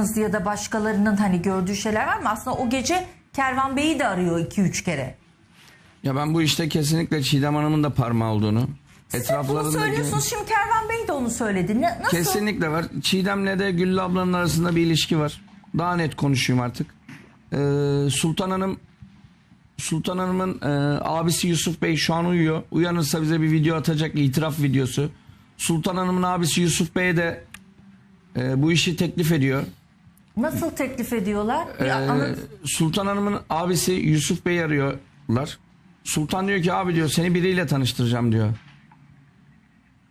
duymadığınız ya da başkalarının hani gördüğü şeyler var mı? Aslında o gece Kervan Bey'i de arıyor 2-3 kere. Ya ben bu işte kesinlikle Çiğdem Hanım'ın da parmağı olduğunu. Siz hep bunu söylüyorsunuz şimdi Kervan Bey de onu söyledi. Ne- nasıl? Kesinlikle var. Çiğdem'le de Güllü ablanın arasında bir ilişki var. Daha net konuşayım artık. Ee, Sultan Hanım Sultan Hanım'ın e, abisi Yusuf Bey şu an uyuyor. Uyanırsa bize bir video atacak itiraf videosu. Sultan Hanım'ın abisi Yusuf Bey'e de e, bu işi teklif ediyor. Nasıl teklif ediyorlar? Bir Ee, anlat- Sultan Hanım'ın abisi Yusuf Bey arıyorlar. Sultan diyor ki abi diyor seni biriyle tanıştıracağım diyor.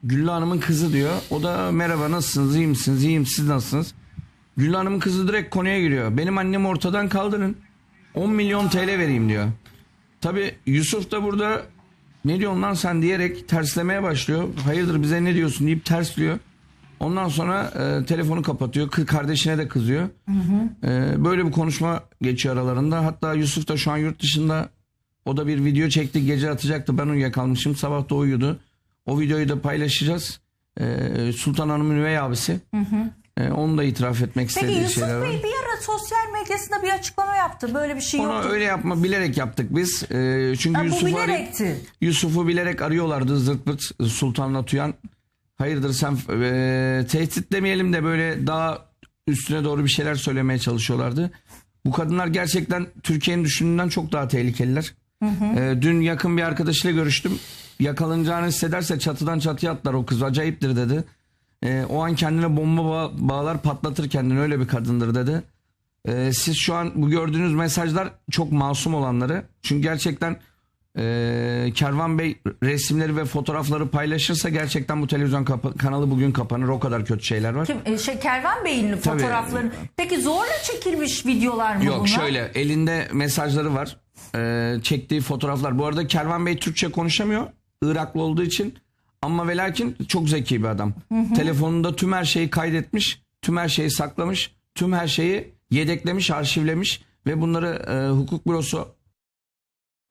Güllü Hanım'ın kızı diyor. O da merhaba nasılsınız iyi misiniz iyiyim siz nasılsınız? Güllü Hanım'ın kızı direkt konuya giriyor. Benim annemi ortadan kaldırın. 10 milyon TL vereyim diyor. Tabi Yusuf da burada ne diyorsun lan sen diyerek terslemeye başlıyor. Hayırdır bize ne diyorsun deyip tersliyor. Ondan sonra e, telefonu kapatıyor. Kız kardeşine de kızıyor. E, böyle bir konuşma geçiyor aralarında. Hatta Yusuf da şu an yurt dışında o da bir video çekti. Gece atacaktı. Ben uyuyakalmışım. Sabah da uyuyordu. O videoyu da paylaşacağız. E, Sultan Hanım'ın üvey abisi. E, onu da itiraf etmek Peki istediği Yusuf şeyler var. Bey bir ara sosyal medyasında bir açıklama yaptı. Böyle bir şey Onu yoktu. öyle yapma bilerek yaptık biz. E, çünkü Yusuf'u bilerekti. Yusuf'u bilerek arıyorlardı zırt pırt Sultan'la Tuyan. Hayırdır sen e, tehdit demeyelim de böyle daha üstüne doğru bir şeyler söylemeye çalışıyorlardı. Bu kadınlar gerçekten Türkiye'nin düşündüğünden çok daha tehlikeliler. E, dün yakın bir arkadaşıyla görüştüm. Yakalanacağını hissederse çatıdan çatıya atlar o kız acayiptir dedi. E, o an kendine bomba bağ- bağlar patlatır kendini öyle bir kadındır dedi. E, siz şu an bu gördüğünüz mesajlar çok masum olanları. Çünkü gerçekten e, Kervan Bey resimleri ve fotoğrafları paylaşırsa gerçekten bu televizyon kanalı bugün kapanır. O kadar kötü şeyler var. Kim, e, şey, Kervan Bey'in fotoğrafları. Peki zorla çekilmiş videolar mı Yok bunlar? şöyle elinde mesajları var. E, çektiği fotoğraflar. Bu arada Kervan Bey Türkçe konuşamıyor. Iraklı olduğu için. Ama ve lakin çok zeki bir adam. Telefonunda tüm her şeyi kaydetmiş. Tüm her şeyi saklamış. Tüm her şeyi yedeklemiş, arşivlemiş. Ve bunları e, hukuk bürosu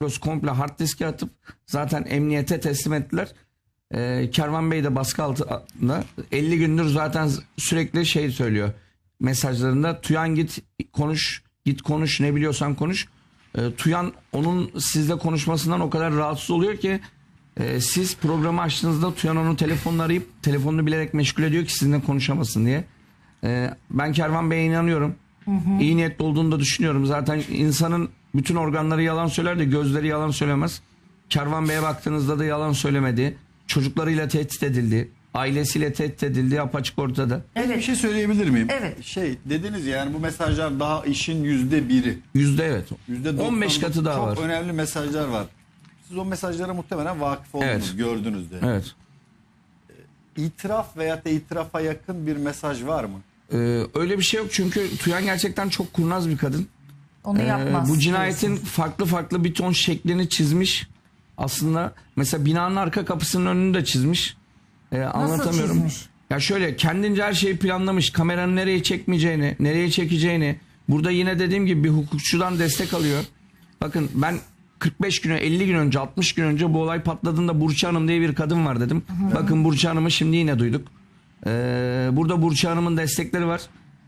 bürosu komple hard diske atıp zaten emniyete teslim ettiler. E, Kervan Bey de baskı altında 50 gündür zaten sürekli şey söylüyor mesajlarında Tuyan git konuş git konuş ne biliyorsan konuş. E, Tuyan onun sizle konuşmasından o kadar rahatsız oluyor ki e, siz programı açtığınızda Tuyan onun telefonunu arayıp telefonunu bilerek meşgul ediyor ki sizinle konuşamasın diye. E, ben Kervan Bey'e inanıyorum. İyi niyetli olduğunu da düşünüyorum. Zaten insanın bütün organları yalan söyler de gözleri yalan söylemez. Kervan Bey'e baktığınızda da yalan söylemedi. Çocuklarıyla tehdit edildi. Ailesiyle tehdit edildi. Apaçık ortada. Bir Evet. şey söyleyebilir miyim? Evet. Şey dediniz ya, yani bu mesajlar daha işin yüzde biri. Yüzde evet. Yüzde 15 doksanı katı daha çok var. önemli mesajlar var. Siz o mesajlara muhtemelen vakıf oldunuz, Evet. gördünüz de. Evet. İtiraf veya da itirafa yakın bir mesaj var mı? Ee, öyle bir şey yok çünkü Tuyan gerçekten çok kurnaz bir kadın. Onu Ee, yapmaz. bu cinayetin diyorsunuz. farklı farklı bir ton şeklini çizmiş. Aslında mesela binanın arka kapısının önünü de çizmiş. Ee, anlatamıyorum. çizmiş? Ya şöyle kendince her şeyi planlamış. Kameranın nereye çekmeyeceğini, nereye çekeceğini. Burada yine dediğim gibi bir hukukçudan destek alıyor. Bakın ben 45 gün 50 gün önce 60 gün önce bu olay patladığında Burçı Hanım diye bir kadın var dedim. Bakın Burçı Hanım'ı şimdi yine duyduk. Ee, burada Burçı Hanım'ın destekleri var.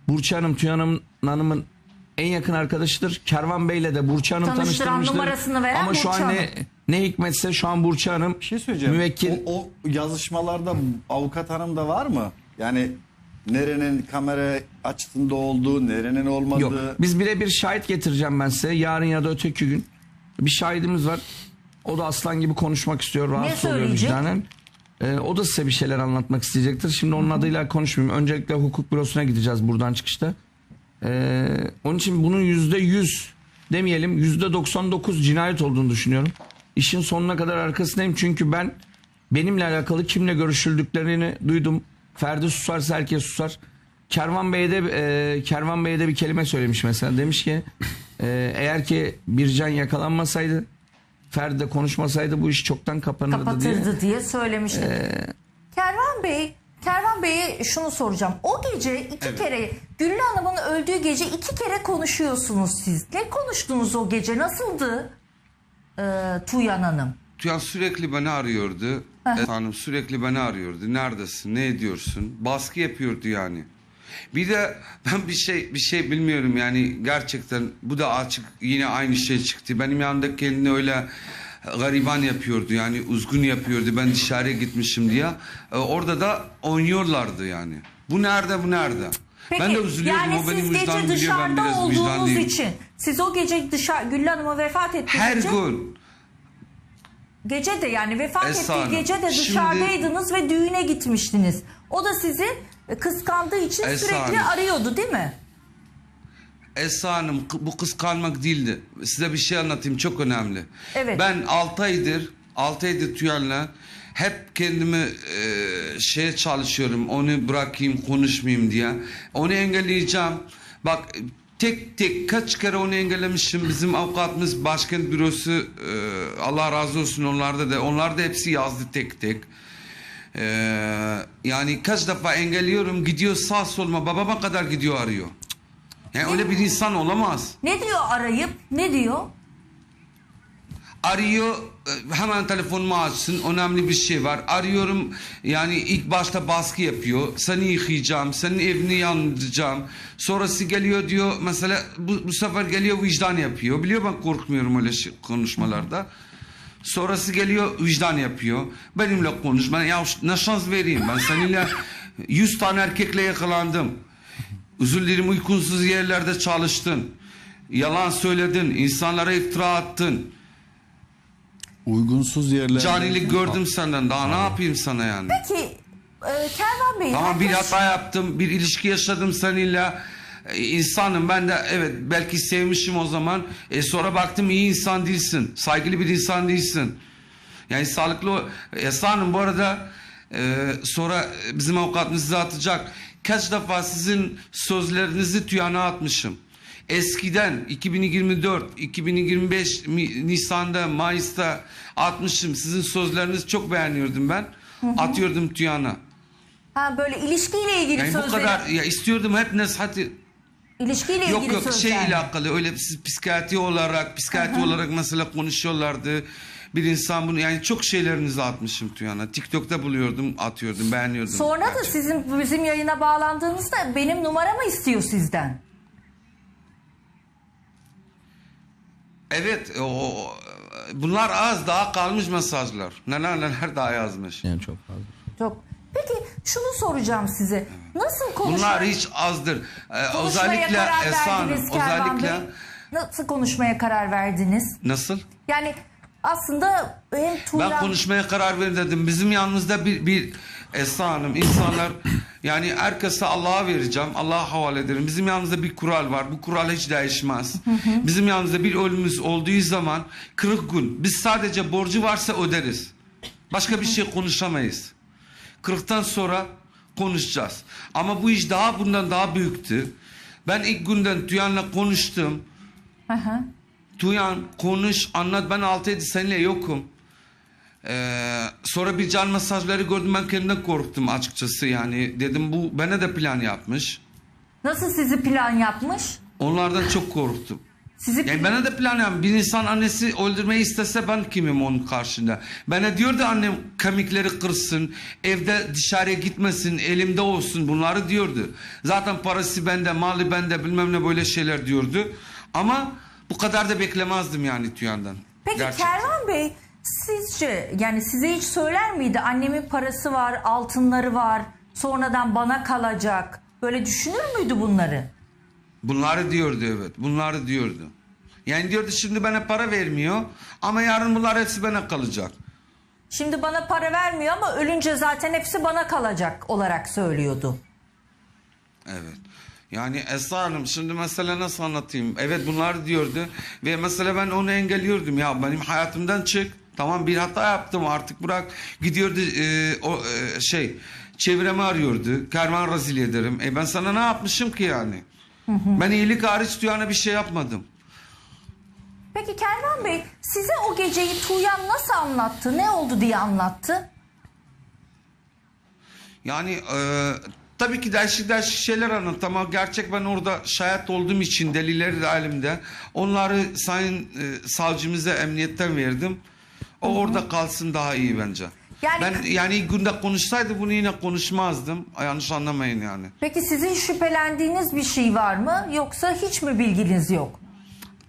Burçı Hanım Tüyan Hanım- Hanım'ın en yakın arkadaşıdır. Kervan Bey'le de Burçı Hanım Tanıştıran, tanıştırmıştır. numarasını veren Ama şu Burçu an ne, Hanım. ne hikmetse şu an Burçı Hanım Bir şey söyleyeceğim. müvekkil. O, o yazışmalarda avukat hanım da var mı? Yani nerenin kamera açtığında olduğu, nerenin olmadığı. Yok. Biz birebir şahit getireceğim ben size. Yarın ya da öteki gün. Bir şahidimiz var. O da aslan gibi konuşmak istiyor. Rahatsız oluyor söyleyecek? vicdanen. Ee, o da size bir şeyler anlatmak isteyecektir. Şimdi onun adıyla konuşmayayım. Öncelikle hukuk bürosuna gideceğiz buradan çıkışta. Ee, onun için bunun yüzde yüz demeyelim yüzde 99 cinayet olduğunu düşünüyorum. İşin sonuna kadar arkasındayım çünkü ben benimle alakalı kimle görüşüldüklerini duydum. Ferdi susarsa herkes susar. Kervan Bey'de e, Kervan Bey'de bir kelime söylemiş mesela. Demiş ki e, eğer ki Bircan yakalanmasaydı Ferdi de konuşmasaydı bu iş çoktan kapanırdı diye. kapatırdı diye, söylemişti. Ee, Kervan Bey, Kervan Bey'e şunu soracağım. O gece iki kere Güllü Hanım'ın öldüğü gece iki kere konuşuyorsunuz siz. Ne konuştunuz o gece? Nasıldı ee, Tuğyan Hanım? Tuyan sürekli beni arıyordu. Hanım sürekli beni arıyordu. Neredesin? Ne ediyorsun? Baskı yapıyordu yani. Bir de ben bir şey bir şey bilmiyorum yani gerçekten bu da açık yine aynı şey çıktı. Benim yanımda kendini öyle gariban yapıyordu yani uzgun yapıyordu ben dışarıya gitmişim diye. E, orada da oynuyorlardı yani. Bu nerede bu nerede? Peki, ben de üzülüyorum yani o benim vicdanım biliyor ben biraz olduğunuz için siz o gece dışarı Güllü Hanım'a vefat ettiği Her gece gün gece de yani vefat Esra ettiği gece de şimdi- dışarıdaydınız ve düğüne gitmiştiniz. O da sizi kıskandığı için Esra sürekli arıyordu değil mi? Esra Hanım bu kıskanmak değildi. Size bir şey anlatayım çok önemli. Evet. Ben 6 aydır 6 aydır Tüyar'la hep kendimi e, şeye çalışıyorum. Onu bırakayım konuşmayayım diye. Onu engelleyeceğim. Bak tek tek kaç kere onu engellemişim. Bizim avukatımız başkent bürosu e, Allah razı olsun onlarda da. Onlar da hepsi yazdı tek tek. Ee, yani kaç defa engelliyorum gidiyor sağ soluma babama kadar gidiyor arıyor. Yani öyle bir insan olamaz. Ne diyor arayıp? Ne diyor? Arıyor e, hemen telefonumu açsın önemli bir şey var. Arıyorum yani ilk başta baskı yapıyor. Seni yıkayacağım, senin evini yandıracağım. Sonrası geliyor diyor mesela bu, bu sefer geliyor vicdan yapıyor. Biliyor ben korkmuyorum öyle şey, konuşmalarda. Sonrası geliyor vicdan yapıyor. Benimle konuş. Ben ya ne şans vereyim ben seninle 100 tane erkekle yakalandım. Özür dilerim uykunsuz yerlerde çalıştın. Yalan söyledin. insanlara iftira attın. Uygunsuz yerlerde. Canilik gördüm senden. Daha ne yapayım sana yani? Peki e, Kervan Bey. Tamam bir hata yaptım. Bir ilişki yaşadım seninle. Ee, insanım ben de evet belki sevmişim o zaman. E, sonra baktım iyi insan değilsin. Saygılı bir insan değilsin. Yani sağlıklı Esra Hanım bu arada e, sonra bizim avukatımız size atacak. Kaç defa sizin sözlerinizi tüyana atmışım. Eskiden 2024, 2025 Mi- Nisan'da, Mayıs'ta atmışım. Sizin sözlerinizi çok beğeniyordum ben. Atıyordum tüyana. Ha böyle ilişkiyle ilgili Yani bu sözleri. kadar ya istiyordum hep nasihati İlişkiyle yok ilgili yok sözler. şey ile alakalı öyle siz psikiyatri olarak psikiyatri olarak mesela konuşuyorlardı. Bir insan bunu yani çok şeylerinizi atmışım Tüyan'a. TikTok'ta buluyordum, atıyordum, beğeniyordum. Sonra da Gerçekten. sizin bizim yayına bağlandığınızda benim numaramı istiyor sizden. Evet, o, o- bunlar az daha kalmış mesajlar. Neler neler daha yazmış. Yani çok fazla. Çok. Peki şunu soracağım size. Nasıl konuşma, Bunlar hiç azdır. Ee, özellikle Kervan özellikle Bey? Nasıl konuşmaya karar verdiniz? nasıl? Yani aslında hem Tuğra... Ben konuşmaya karar verdim dedim. Bizim yanımızda bir, bir Esra Hanım insanlar yani herkese Allah'a vereceğim. Allah'a havale ederim. Bizim yanımızda bir kural var. Bu kural hiç değişmez. Bizim yanımızda bir ölümümüz olduğu zaman 40 gün biz sadece borcu varsa öderiz. Başka bir şey konuşamayız. 40'tan sonra konuşacağız. Ama bu iş daha bundan daha büyüktü. Ben ilk günden Tüyan'la konuştum. Hı hı. Tuyan konuş anlat ben 6-7 seninle yokum. Ee, sonra bir can mesajları gördüm ben kendimden korktum açıkçası yani dedim bu bana da plan yapmış. Nasıl sizi plan yapmış? Onlardan çok korktum. Sizi Yani bana da plan yapmış. Bir insan annesi öldürmeyi istese ben kimim onun karşında. Bana diyordu annem kemikleri kırsın, evde dışarıya gitmesin, elimde olsun bunları diyordu. Zaten parası bende, mali bende bilmem ne böyle şeyler diyordu. Ama bu kadar da beklemezdim yani Tüyan'dan. Peki Gerçekten. Kervan Bey sizce yani size hiç söyler miydi annemin parası var, altınları var, sonradan bana kalacak. Böyle düşünür müydü bunları? Bunları diyordu evet. Bunları diyordu. Yani diyordu şimdi bana para vermiyor ama yarın bunlar hepsi bana kalacak. Şimdi bana para vermiyor ama ölünce zaten hepsi bana kalacak olarak söylüyordu. Evet. Yani Esra Hanım şimdi mesela nasıl anlatayım? Evet bunlar diyordu ve mesela ben onu engelliyordum ya benim hayatımdan çık. Tamam bir hata yaptım artık bırak. Gidiyordu e, o e, şey çevremi arıyordu. Kervan rezil ederim. E ben sana ne yapmışım ki yani? Ben iyilik hariç duyana bir şey yapmadım. Peki Kervan Bey size o geceyi Tuğyan nasıl anlattı? Ne oldu diye anlattı? Yani e, tabii ki değişik değişik şeyler anlat ama gerçek ben orada şahit olduğum için delilleri de elimde. Onları sayın e, savcımıza emniyetten verdim. O orada kalsın daha iyi bence. Yani- ben yani günde konuşsaydı bunu yine konuşmazdım. Yanlış anlamayın yani. Peki sizin şüphelendiğiniz bir şey var mı yoksa hiç mi bilginiz yok?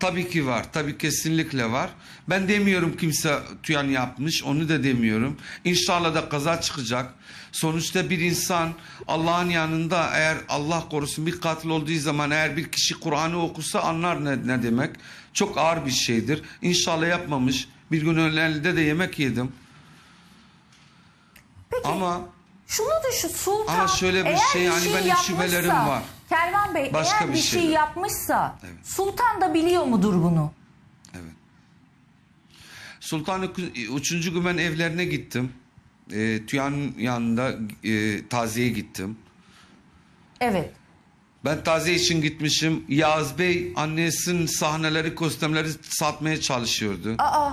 Tabii ki var. Tabii kesinlikle var. Ben demiyorum kimse tüyan yapmış. Onu da demiyorum. İnşallah da kaza çıkacak. Sonuçta bir insan Allah'ın yanında eğer Allah korusun bir katil olduğu zaman eğer bir kişi Kur'an'ı okursa anlar ne, ne demek. Çok ağır bir şeydir. İnşallah yapmamış. Bir gün önlerinde de yemek yedim. Peki Ama şunu düşün Sultan Ama şöyle bir şey, yani benim yapmışsa, şüphelerim var. Kervan Bey Başka eğer bir şey şey yapmışsa Sultan da biliyor mudur bunu? Evet. Sultan Üçüncü Gümen evlerine gittim. E, Tüyan'ın yanında e, taziye gittim. Evet. Ben taziye için gitmişim. Yağız Bey annesinin sahneleri, kostümleri satmaya çalışıyordu. Aa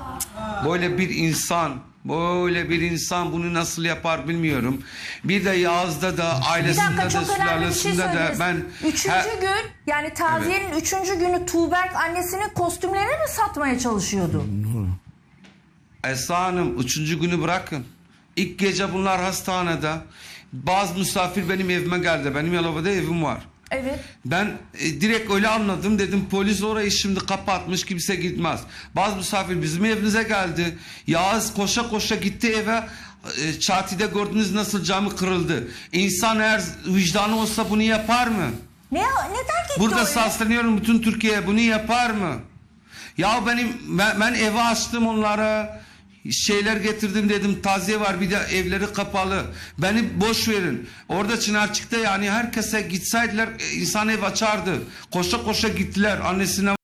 Böyle bir insan, böyle bir insan bunu nasıl yapar bilmiyorum. Bir de Yağız'da da ailesinde de bir şey sülalesinde de ben Üçüncü He- gün yani taziyenin üçüncü günü Tuğberk annesinin kostümlerini mi satmaya çalışıyordu? Esra Hanım üçüncü günü bırakın. İlk gece bunlar hastanede. Bazı misafir benim evime geldi. Benim Yalova'da evim var. Evet. Ben e, direkt öyle anladım dedim polis orayı şimdi kapatmış kimse gitmez. Bazı misafir bizim evimize geldi. Yağız koşa koşa gitti eve. E, Çatide gördünüz nasıl camı kırıldı. İnsan eğer vicdanı olsa bunu yapar mı? Ne neden gitti Burada oraya? sesleniyorum bütün Türkiye'ye bunu yapar mı? Ya benim ben, ben evi açtım onlara şeyler getirdim dedim taziye var bir de evleri kapalı. Beni boş verin. Orada Çınarçık'ta yani herkese gitseydiler e, insan ev açardı. Koşa koşa gittiler annesine